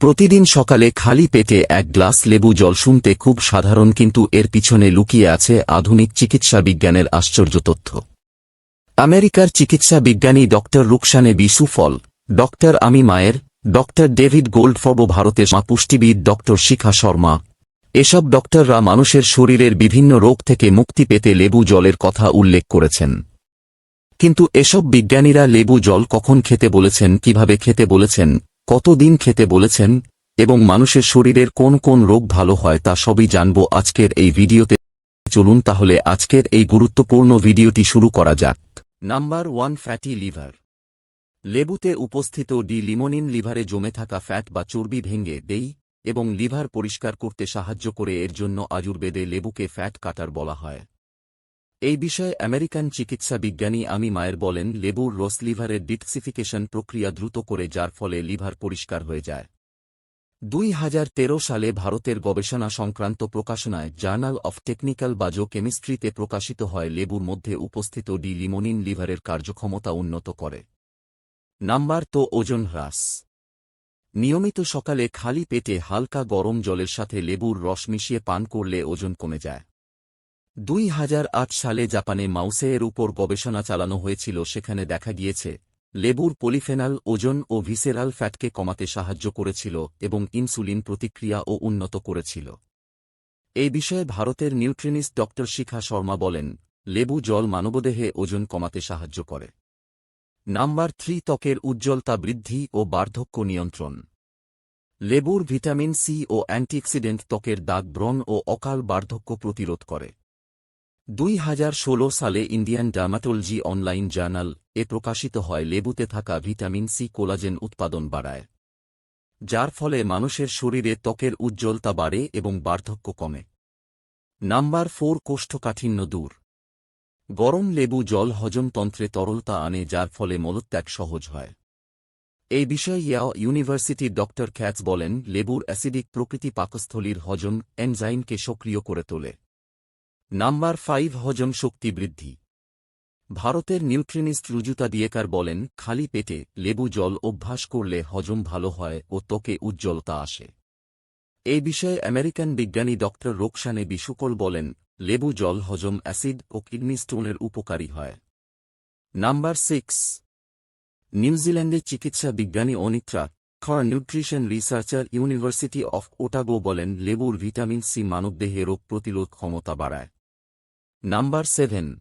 প্রতিদিন সকালে খালি পেটে এক গ্লাস লেবু জল শুনতে খুব সাধারণ কিন্তু এর পিছনে লুকিয়ে আছে আধুনিক চিকিৎসা বিজ্ঞানের আশ্চর্য তথ্য। আমেরিকার চিকিৎসা বিজ্ঞানী ডক্টর রুকসানে বিসুফল ডক্টর আমি মায়ের ডক্টর ডেভিড গোল্ডফব ভারতের পুষ্টিবিদ ডক্টর শিখা শর্মা। এসব ডক্টররা মানুষের শরীরের বিভিন্ন রোগ থেকে মুক্তি পেতে লেবু জলের কথা উল্লেখ করেছেন। কিন্তু এসব বিজ্ঞানীরা লেবু জল কখন খেতে বলেছেন, কীভাবে খেতে বলেছেন কতদিন খেতে বলেছেন, এবং মানুষের শরীরের কোন কোন রোগ ভালো হয় তা সবই জানব আজকের এই ভিডিওতে। চলুন তাহলে আজকের এই গুরুত্বপূর্ণ ভিডিওটি শুরু করা যাক। Number one, fatty liver. লেবুতে উপস্থিত ডি লিমোনিন লিভারে জমে থাকা ফ্যাট বা চর্বি ভেঙে দেই, এবং লিভার পরিষ্কার করতে সাহায্য করে, এর জন্য আজুর্বেদে লেবুকে ফ্যাট কাটার বলা হয়। এই বিষয়ে আমেরিকান চিকিৎসা বিজ্ঞানী আমি মায়ের বলেন, লেবুর রস লিভারের ডিটক্সিফিকেশন প্রক্রিয়া দ্রুত করে যার ফলে লিভার পরিষ্কার হয়ে যায়। দুই হাজার তেরো সালে ভারতের গবেষণা সংক্রান্ত প্রকাশনায় জার্নাল অফ টেকনিক্যাল বাজো কেমিস্ট্রিতে প্রকাশিত হয় লেবুর মধ্যে উপস্থিত ডি লিমোনিন লিভারের কার্যক্ষমতা উন্নত করে। নাম্বার, তো ওজন হ্রাস। নিয়মিত সকালে খালি পেটে হালকা গরম জলের সাথে লেবুর রস মিশিয়ে পান করলে ওজন কমে যায়। দুই হাজার আট সালে জাপানে মাউসেয়ের উপর গবেষণা চালানো হয়েছিল, সেখানে দেখা গিয়েছে, লেবুর পলিফেনাল ওজন ও ভিসেরাল ফ্যাটকে কমাতে সাহায্য করেছিল এবং ইনসুলিন প্রতিক্রিয়া ও উন্নত করেছিল। এই বিষয়ে ভারতের নিউট্রিনিস্ট ড. শিখা শর্মা বলেন, লেবু জল মানবদেহে ওজন কমাতে সাহায্য করে। নাম্বার থ্রি, ত্বকের উজ্জ্বলতা বৃদ্ধি ও বার্ধক্য নিয়ন্ত্রণ। লেবুর ভিটামিন সি ও অ্যান্টিঅক্সিডেন্ট ত্বকের দাগ, ব্রণ ও অকাল বার্ধক্য প্রতিরোধ করে। দুই হাজার ষোলো সালে ইন্ডিয়ান ডার্মাটোলজি অনলাইন জার্নাল এ প্রকাশিত হয় লেবুতে থাকা ভিটামিন সি কোলাজেন উৎপাদন বাড়ায়, যার ফলে মানুষের শরীরে ত্বকের উজ্জ্বলতা বাড়ে এবং বার্ধক্য কমে। নাম্বার ফোর কোষ্ঠকাঠিন্য দূর। গরম লেবু জল হজমতন্ত্রে তরলতা আনে, যার ফলে মলত্যাগ সহজ হয়। এই বিষয়ে ইয়াও ইউনিভার্সিটির ড খ্যাচ বলেন, লেবুর অ্যাসিডিক প্রকৃতি পাকস্থলীর হজম এনজাইমকে সক্রিয় করে তোলে। নাম্বার ফাইভ হজম শক্তি বৃদ্ধি। ভারতের নিউট্রিনিস্ট রুজুতা দিয়েকার বলেন, খালি পেটে লেবু জল অভ্যাস করলে হজম ভালো হয় ও ত্বকে উজ্জ্বলতা আসে। এই বিষয়ে আমেরিকান বিজ্ঞানী ড. রোকসানে বিশুকল বলেন, লেবু জল হজম অ্যাসিড ও কিডনি স্টোনের উপকারী হয়। Number six. নিউজিল্যান্ডের চিকিৎসা বিজ্ঞানী Anitra Carr nutrition researcher university of Otago বলেন, লেবুর ভিটামিন সি মানবদেহে রোগ প্রতিরোধ ক্ষমতা বাড়ায়। নাম্বার সেভেন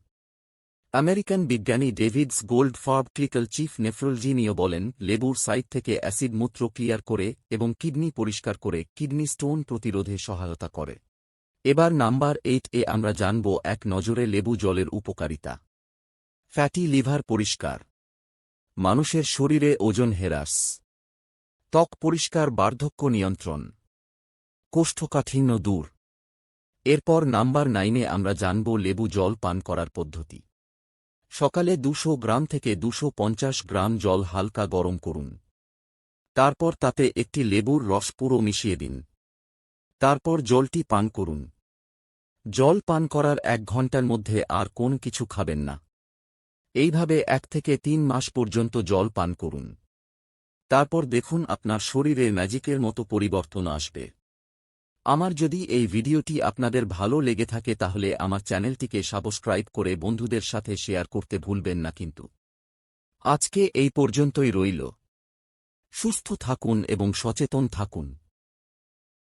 আমেরিকান বিজ্ঞানী David S Goldfarb clinical chief নেফ্রোলজিনিও বলেন, লেবুর সাইড থেকে অ্যাসিড মূত্র ক্লিয়ার করে এবং কিডনি পরিষ্কার করে কিডনি স্টোন প্রতিরোধে সহায়তা করে। এবার নাম্বার এইট এ আমরা জানব এক নজরে লেবু জলের উপকারিতা। ফ্যাটি লিভার পরিষ্কার। মানুষের শরীরে ওজন হেরাস। ত্বক পরিষ্কার বার্ধক্য নিয়ন্ত্রণ। কোষ্ঠকাঠিন্য দূর। এরপর নাম্বার নাইনে আমরা জানব লেবু জল পান করার পদ্ধতি। সকালে দুশো গ্রাম থেকে দুশো গ্রাম জল হালকা গরম করুন। তারপর তাতে একটি লেবুর রস পুরো মিশিয়ে দিন। তারপর জলটি পান করুন। জল পান করার এক ঘণ্টার মধ্যে আর কোন কিছু খাবেন না। এইভাবে এক থেকে তিন মাস পর্যন্ত জল পান করুন। তারপর দেখুন আপনার শরীরে ম্যাজিকের মতো পরিবর্তন আসবে। আমার যদি এই ভিডিওটি আপনাদের ভালো লেগে থাকে তাহলে আমার চ্যানেলটিকে সাবস্ক্রাইব করে বন্ধুদের সাথে শেয়ার করতে ভুলবেন না কিন্তু। আজকে এই পর্যন্তই রইল। সুস্থ থাকুন এবং সচেতন থাকুন।